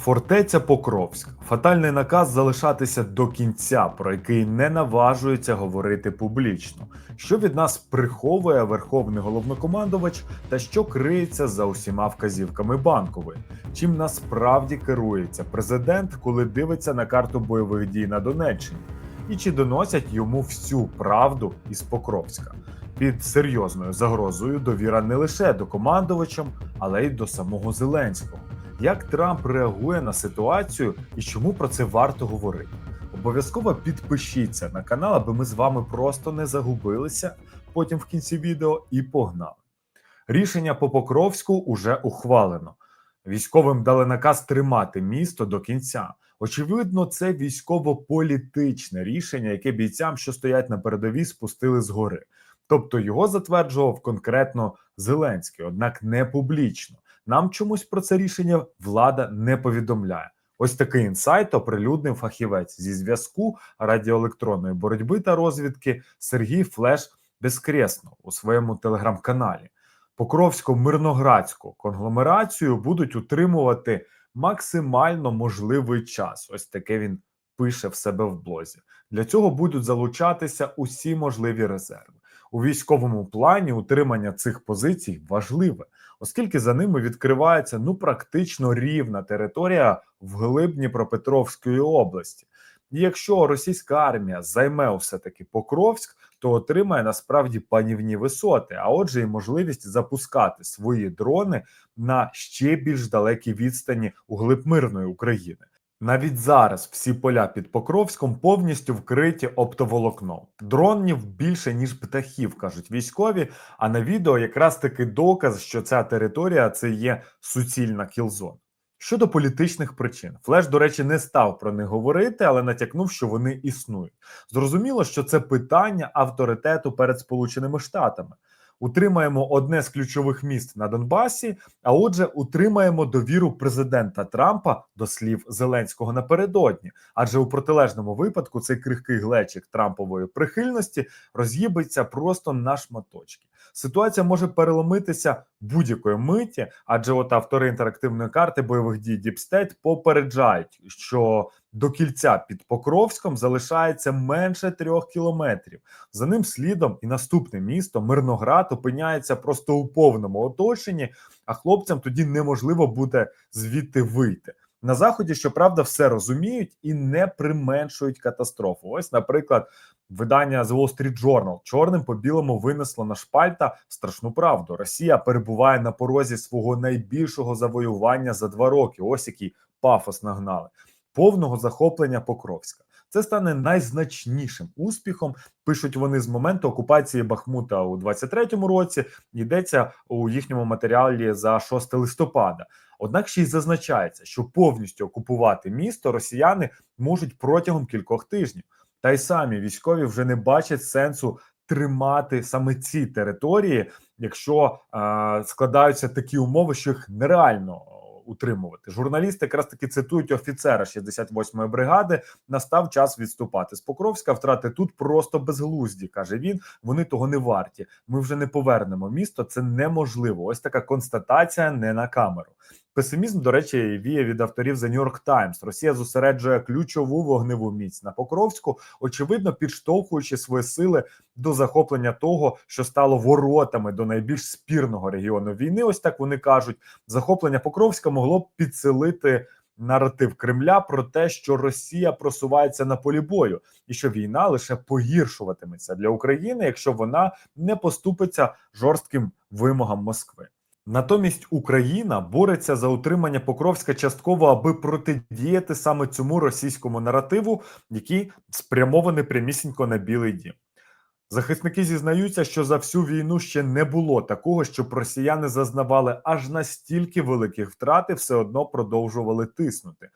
Фортеця Покровськ. Фатальний наказ залишатися до кінця, про який не наважується говорити публічно. Що від нас приховує верховний головнокомандувач та що криється за усіма вказівками банкової? Чим насправді керується президент, коли дивиться на карту бойових дій на Донеччині? І чи доносять йому всю правду із Покровська? Під серйозною загрозою довіра не лише до командувачам, але й до самого Зеленського. Як Трамп реагує на ситуацію і чому про це варто говорити? Обов'язково підпишіться на канал, аби ми з вами просто не загубилися. Потім в кінці відео і погнали. Рішення по Покровську уже ухвалено. Військовим дали наказ тримати місто до кінця. Очевидно, це військово-політичне рішення, яке бійцям, що стоять на передовій, спустили згори. Тобто його затверджував конкретно Зеленський, однак не публічно. Нам чомусь про це рішення влада не повідомляє. Ось такий інсайт оприлюднив фахівець зі зв'язку радіоелектронної боротьби та розвідки Сергій Флеш Безкресно у своєму телеграм-каналі. Покровсько-мирноградську конгломерацію будуть утримувати максимально можливий час. Ось таке він пише в себе в блозі. Для цього будуть залучатися усі можливі резерви. У військовому плані утримання цих позицій важливе, оскільки за ними відкривається ну практично рівна територія вглиб Дніпропетровської області. І якщо російська армія займе все таки Покровськ, то отримає насправді панівні висоти, а отже, і можливість запускати свої дрони на ще більш далекій відстані у глиб мирної України. Навіть зараз всі поля під Покровськом повністю вкриті оптоволокном. Дронів більше ніж птахів, кажуть військові. А на відео якраз таки доказ, що ця територія це є суцільна кілзона. Щодо політичних причин, Флеш, до речі, не став про них говорити, але натякнув, що вони існують. Зрозуміло, що це питання авторитету перед Сполученими Штатами. Утримаємо одне з ключових міст на Донбасі. А отже, утримаємо довіру президента Трампа до слів Зеленського напередодні. Адже у протилежному випадку цей крихкий глечик Трампової прихильності роз'їбиться просто на шматочки. Ситуація може переломитися будь-якої миті, адже от автори інтерактивної карти бойових дій State попереджають, що до кільця під Покровськом залишається менше трьох кілометрів. За ним слідом і наступне місто Мирноград опиняється просто у повному оточенні, а хлопцям тоді неможливо буде звідти вийти. На заході, щоправда, все розуміють і не применшують катастрофу. Ось, наприклад, видання The Wall Street Journal чорним по білому винесло на шпальта страшну правду. Росія перебуває на порозі свого найбільшого завоювання за два роки. Ось який пафос нагнали повного захоплення Покровська. Це стане найзначнішим успіхом. Пишуть вони з моменту окупації Бахмута у 23-му році. Йдеться у їхньому матеріалі за 6 листопада. Однак ще й зазначається, що повністю окупувати місто росіяни можуть протягом кількох тижнів, та й самі військові вже не бачать сенсу тримати саме ці території, якщо е, складаються такі умови, що їх нереально утримувати. Журналісти якраз таки цитують офіцера 68-ї бригади. Настав час відступати з Покровська. Втрати тут просто безглузді, каже він. Вони того не варті. Ми вже не повернемо місто. Це неможливо. Ось така констатація не на камеру. Песимізм, до речі, віє від авторів The New York Times. Росія зосереджує ключову вогневу міць на Покровську, очевидно, підштовхуючи свої сили до захоплення того, що стало воротами до найбільш спірного регіону війни. Ось так вони кажуть, захоплення Покровська могло б підсилити. Наратив Кремля про те, що Росія просувається на полі бою, і що війна лише погіршуватиметься для України, якщо вона не поступиться жорстким вимогам Москви. Натомість Україна бореться за утримання Покровська частково, аби протидіяти саме цьому російському наративу, який спрямований прямісінько на Білий Дім. Захисники зізнаються, що за всю війну ще не було такого, щоб росіяни зазнавали аж настільки великих втрат і все одно продовжували тиснути.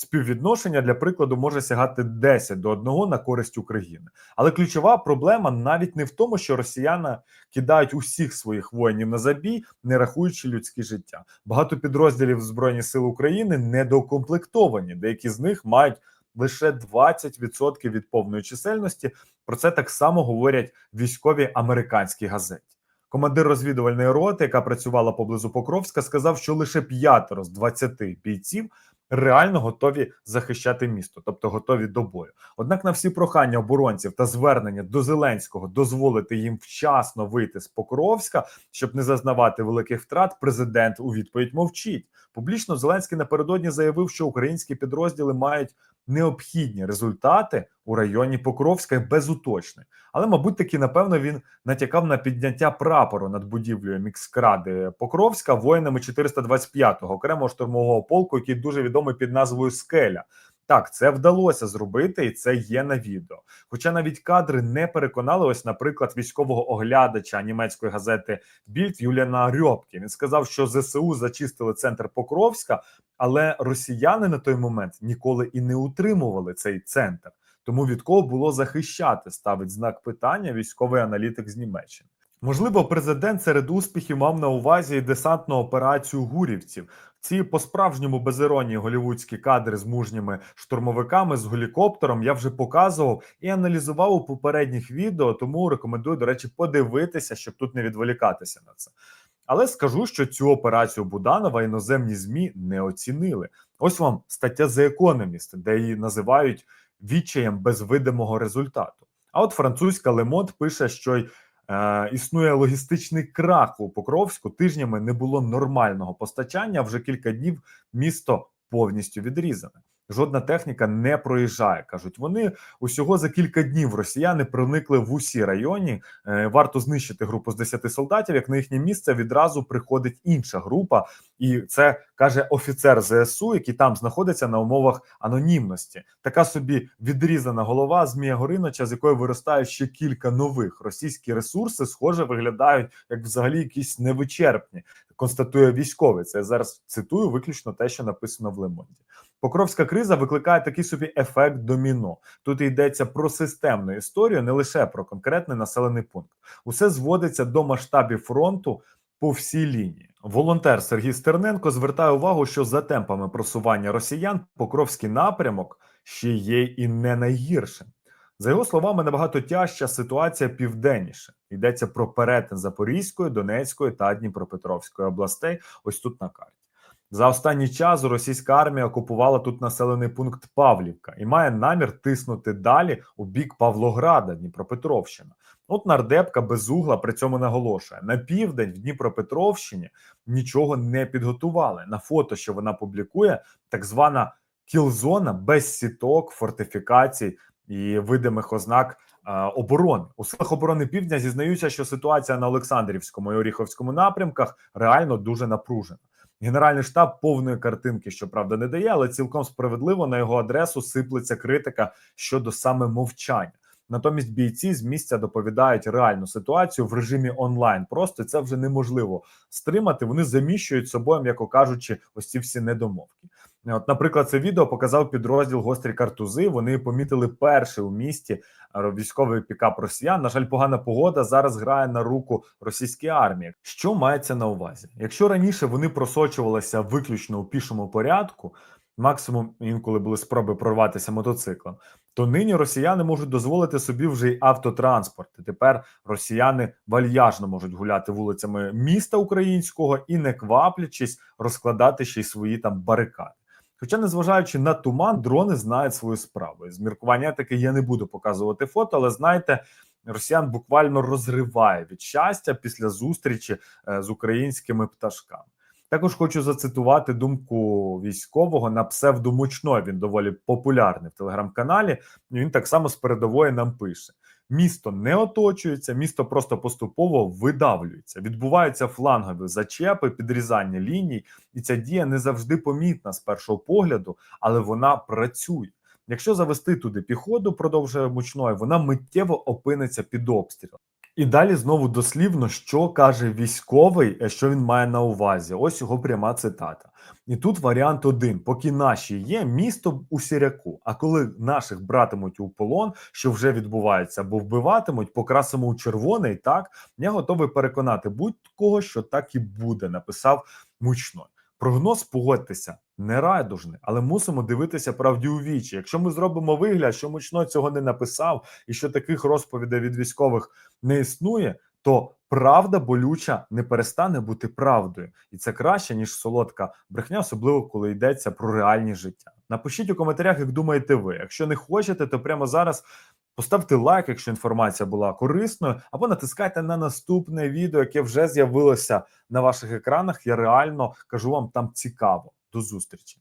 Співвідношення для прикладу може сягати 10 до 1 на користь України. Але ключова проблема навіть не в тому, що росіяни кидають усіх своїх воїнів на забій, не рахуючи людське життя. Багато підрозділів Збройних сил України недоукомплектовані, деякі з них мають лише 20% від повної чисельності. Про це так само говорять військові американські газеті. Командир розвідувальної роти, яка працювала поблизу Покровська, сказав, що лише п'ятеро з 20 бійців реально готові захищати місто, тобто готові до бою. Однак на всі прохання оборонців та звернення до Зеленського дозволити їм вчасно вийти з Покровська, щоб не зазнавати великих втрат, президент у відповідь мовчить. Публічно Зеленський напередодні заявив, що українські підрозділи мають необхідні результати у районі Покровська без уточнень. Але, мабуть, таки, напевно, він натякав на підняття прапору над будівлею міськради Покровська воїнами 425-го окремого штурмового полку, який дуже відомий під назвою Скеля. Так, це вдалося зробити, і це є на відео. Хоча навіть кадри не переконали, ось, наприклад, військового оглядача німецької газети Більд Юліана Рьопкі. Він сказав, що ЗСУ зачистили центр Покровська, але росіяни на той момент ніколи і не утримували цей центр. Тому від кого було захищати, ставить знак питання військовий аналітик з Німеччини. Можливо, президент серед успіхів мав на увазі і десантну операцію гурівців. Ці по-справжньому без іронії голівудські кадри з мужніми штурмовиками з гелікоптером я вже показував і аналізував у попередніх відео, тому рекомендую, до речі, подивитися, щоб тут не відволікатися на це. Але скажу, що цю операцію Буданова іноземні змі не оцінили. Ось вам стаття The Economist, де її називають відчаєм без видимого результату. А от французька Лемонт пише, що й існує логістичний крах у Покровську. Тижнями не було нормального постачання. Вже кілька днів місто повністю відрізане. Жодна техніка не проїжджає. кажуть вони усього за кілька днів. Росіяни проникли в усі районі. Е, варто знищити групу з 10 солдатів. Як на їхнє місце відразу приходить інша група, і це каже офіцер ЗСУ, який там знаходиться на умовах анонімності. Така собі відрізана голова Змія Гориноча, з якої виростають ще кілька нових російські ресурси, схоже, виглядають як взагалі якісь невичерпні. Констатує військовий. Це я зараз цитую виключно те, що написано в Лемонді. Покровська криза викликає такий собі ефект доміно. Тут йдеться про системну історію, не лише про конкретний населений пункт. Усе зводиться до масштабів фронту по всій лінії. Волонтер Сергій Стерненко звертає увагу, що за темпами просування росіян Покровський напрямок ще є і не найгіршим. За його словами, набагато тяжча ситуація південніше. Йдеться про перетин Запорізької, Донецької та Дніпропетровської областей. Ось тут на карті. За останній час російська армія окупувала тут населений пункт Павлівка і має намір тиснути далі у бік Павлограда, Дніпропетровщина. От нардепка безугла при цьому наголошує: на південь в Дніпропетровщині нічого не підготували. На фото, що вона публікує, так звана кілзона без сіток, фортифікацій і видимих ознак е, оборони. У силах оборони півдня зізнаються, що ситуація на Олександрівському і Оріховському напрямках реально дуже напружена. Генеральний штаб повної картинки, щоправда, не дає, але цілком справедливо на його адресу сиплеться критика щодо саме мовчання. Натомість бійці з місця доповідають реальну ситуацію в режимі онлайн. Просто це вже неможливо стримати. Вони заміщують собою, м'яко кажучи, ось ці всі недомовки. От, наприклад, це відео показав підрозділ гострі картузи. Вони помітили перший у місті е, військовий пікап росіян. На жаль, погана погода зараз грає на руку російській армії. Що мається на увазі? Якщо раніше вони просочувалися виключно у пішому порядку, максимум інколи були спроби прорватися мотоциклом, то нині росіяни можуть дозволити собі вже й автотранспорт. Тепер росіяни вальяжно можуть гуляти вулицями міста українського і не кваплячись розкладати ще й свої там барикади. Хоча, незважаючи на туман, дрони знають свою справу. І З міркування таки я не буду показувати фото, але знаєте, росіян буквально розриває від щастя після зустрічі е, з українськими пташками. Також хочу зацитувати думку військового на псевдомучно. Він доволі популярний в телеграм-каналі. Він так само з передової нам пише: місто не оточується, місто просто поступово видавлюється. Відбуваються флангові зачепи, підрізання ліній, і ця дія не завжди помітна з першого погляду, але вона працює. Якщо завести туди піхоту, продовжує мучною, вона миттєво опиниться під обстрілом. І далі знову дослівно, що каже військовий, е, що він має на увазі. Ось його пряма цитата. І тут варіант один: поки наші є місто у сіряку. А коли наших братимуть у полон, що вже відбувається, або вбиватимуть, покрасимо у червоний. Так я готовий переконати будь-кого, що так і буде. Написав мучно. Прогноз погодьтеся не райдужний, але мусимо дивитися правді у вічі. Якщо ми зробимо вигляд, що мучно цього не написав, і що таких розповідей від військових не існує, то правда болюча не перестане бути правдою, і це краще ніж солодка брехня, особливо коли йдеться про реальні життя. Напишіть у коментарях, як думаєте ви. Якщо не хочете, то прямо зараз. Поставте лайк, якщо інформація була корисною, або натискайте на наступне відео, яке вже з'явилося на ваших екранах. Я реально кажу вам там цікаво. До зустрічі.